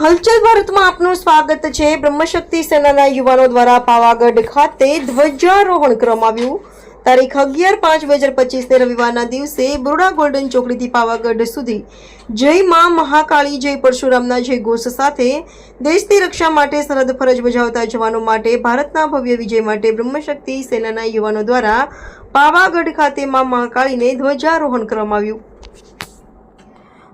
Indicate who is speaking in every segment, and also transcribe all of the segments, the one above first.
Speaker 1: હલચલ ભારતમાં આપનું સ્વાગત છે. બ્રહ્મશક્તિ સેનાના યુવાનો દ્વારા પાવાગઢ ખાતે ધ્વજારોહણ કરવામાં આવ્યું તારીખ અગિયાર પાંચ બે હજાર પચીસને રવિવારના દિવસે બરોડા ગોલ્ડન ચોકડીથી પાવાગઢ સુધી જય મા મહાકાળી, જય પરશુરામના, જય ઘોષ સાથે દેશની રક્ષા માટે સરહદ ફરજ બજાવતા જવાનો માટે ભારતના ભવ્ય વિજય માટે બ્રહ્મશક્તિ સેનાના યુવાનો દ્વારા પાવાગઢ ખાતે મા મહાકાળીને ધ્વજારોહણ કરવામાં આવ્યું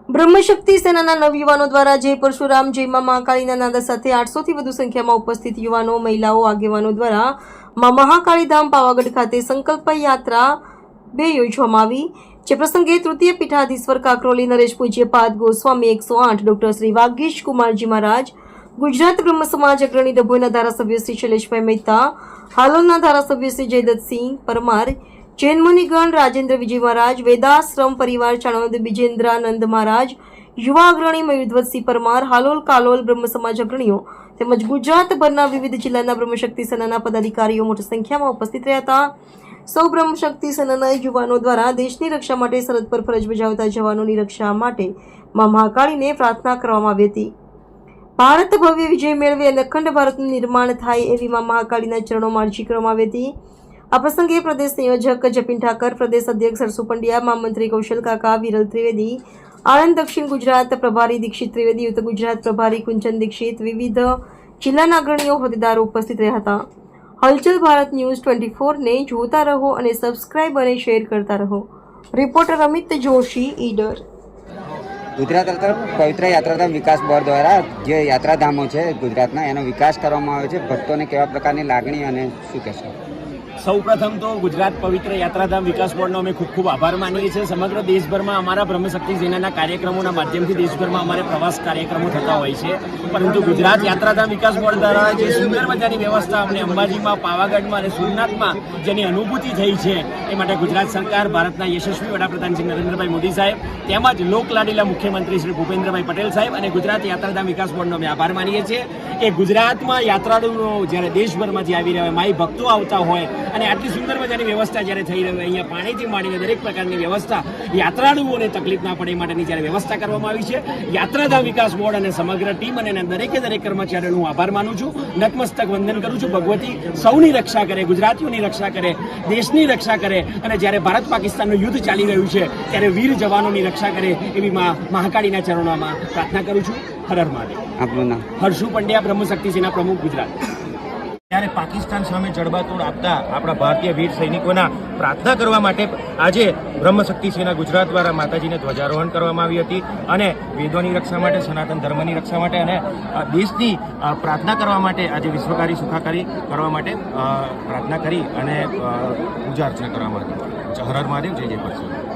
Speaker 1: બ્રહ્મશક્તિ સેનાના નવયુવાનો દ્વારા જય પરશુરામ, જય મા મહાકાળીના નાદા સાથે આઠસોથી વધુ સંખ્યામાં ઉપસ્થિત યુવાનો, મહિલાઓ, આગેવાનો દ્વારા મા મહાકાળી ધામ પાવાગઢ ખાતે સંકલ્પ યાત્રા બે યોજવામાં આવી. જે પ્રસંગે તૃતીય પીઠાધીશ્વર કાકરોલી, નરેશ પૂજ્યપાદ ગોસ્વામી એકસો આઠ, ડોક્ટર શ્રી વાગીશ કુમારજી મહારાજ, ગુજરાત બ્રહ્મ સમાજ અગ્રણી ડભોઈના ધારાસભ્ય શ્રી શૈલેષભાઈ મહેતા, હાલોલના ધારાસભ્ય શ્રી જયદત્તસિંહ પરમાર જૈન મુનિગણ રાજેન્દ્ર વિજય મહારાજ, વેદાશ્રમ પરિવાર ચાણોદ બિજેન્દ્રાનંદ મહારાજ, યુવા અગ્રણી મયુધ્વતસિંહ પરમાર, હાલોલ કાલોલ બ્રહ્મ સમાજ અગ્રણીઓ તેમજ ગુજરાતભરના વિવિધ જિલ્લાના બ્રહ્મશક્તિ સેનાના પદાધિકારીઓ મોટી સંખ્યામાં ઉપસ્થિત રહ્યા હતા. સૌ બ્રહ્મશક્તિ સેનાના યુવાનો દ્વારા દેશની રક્ષા માટે સરહદ પર ફરજ બજાવતા જવાનોની રક્ષા માટે મા મહાકાળીને પ્રાર્થના કરવામાં આવી હતી. ભારત ભવ્ય વિજય મેળવી અને અખંડ ભારતનું નિર્માણ થાય એવી મા મહાકાળીના ચરણોમાં અરજી કરવામાં આવી હતી. આ પ્રસંગે પ્રદેશ સંયોજક જપિન ઠાકર, પ્રદેશ અધ્યક્ષ હરસુ પંડ્યા, મહામંત્રી કૌશલ કાકા, વિરલ ત્રિવેદી, આણંદ દક્ષિણ ગુજરાત પ્રભારી દીક્ષિત ત્રિવેદી, ઉત્તર ગુજરાત પ્રભારી કુંચન દીક્ષિત, વિવિધ જિલ્લાના અગ્રણીઓ હોદ્દેદારો ઉપસ્થિત રહ્યા હતા. હલચલ ભારત ન્યૂઝ ટ્વેન્ટી ફોરને જોતા રહો અને સબસ્ક્રાઇબ અને શેર કરતા રહો. રિપોર્ટર અમિત જોશી, ઈડર.
Speaker 2: ગુજરાત પવિત્ર યાત્રાધામ વિકાસ બોર્ડ દ્વારા જે યાત્રાધામો છે ગુજરાતના, એનો વિકાસ કરવામાં આવે છે. ભક્તોને કેવા પ્રકારની લાગણી અને શું કહેશો?
Speaker 3: સૌ પ્રથમ તો ગુજરાત પવિત્ર યાત્રાધામ વિકાસ બોર્ડનો અમે ખૂબ ખૂબ આભાર માનીએ છીએ. સમગ્ર દેશભરમાં અમારા બ્રહ્મશક્તિ સેનાના કાર્યક્રમોના માધ્યમથી દેશભરમાં અમારે પ્રવાસ કાર્યક્રમો થતા હોય છે. પરંતુ ગુજરાત યાત્રાધામ વિકાસ બોર્ડ દ્વારા જે સુંદર મજાની વ્યવસ્થા અમને અંબાજીમાં, પાવાગઢમાં અને સોમનાથમાં જેની અનુભૂતિ થઈ છે, એ માટે ગુજરાત સરકાર, ભારતના યશસ્વી વડાપ્રધાન શ્રી નરેન્દ્રભાઈ મોદી સાહેબ, તેમજ લોકલાડીલા મુખ્યમંત્રી શ્રી ભૂપેન્દ્રભાઈ પટેલ સાહેબ અને ગુજરાત યાત્રાધામ વિકાસ બોર્ડનો અમે આભાર માનીએ છીએ કે ગુજરાતમાં યાત્રાળુઓ જ્યારે દેશભરમાંથી આવી રહ્યા હોય, માઈ ભક્તો આવતા હોય અને આટલી સુંદર મજાની વ્યવસ્થા જ્યારે થઈ રહી હોય અહીંયા પાણીથી માંડીને દરેક પ્રકારની વ્યવસ્થા યાત્રાળુઓને તકલીફ ના પડે એ માટેની જ્યારે વ્યવસ્થા કરવામાં આવી છે. યાત્રાધામ વિકાસ બોર્ડ અને સમગ્ર ટીમ અને દરેકે દરેક કર્મચારીઓનો હું આભાર માનું છું. નતમસ્તક વંદન કરું છું. ભગવતી સૌની રક્ષા કરે ગુજરાતીઓની રક્ષા કરે દેશની રક્ષા કરે અને જ્યારે ભારત પાકિસ્તાનનું યુદ્ધ ચાલી રહ્યું છે ત્યારે વીર જવાનોની રક્ષા કરે એવી મા મહાકાળીના ચરણોમાં પ્રાર્થના કરું છું. હર હર મહાદેવ.
Speaker 2: આપનું નામ?
Speaker 3: હર્ષુ પંડ્યા બ્રહ્મશક્તિ સેના પ્રમુખ ગુજરાત.
Speaker 4: ત્યારે પાકિસ્તાન સામે જડબાતોડ આપતા આપણા ભારતીય વીર સૈનિકોના પ્રાર્થના કરવા માટે આજે બ્રહ્મશક્તિ સેના ગુજરાત દ્વારા માતાજીને ધ્વજારોહણ કરવામાં આવી હતી અને વેદોની રક્ષા માટે, સનાતન ધર્મની રક્ષા માટે અને દેશની પ્રાર્થના કરવા માટે આજે વિશ્વકારી, સુખાકારી કરવા માટે પ્રાર્થના કરી અને પૂજા અર્ચના કરવામાં આવી. હર હર મહાદેવ, જય જય પરશુરામ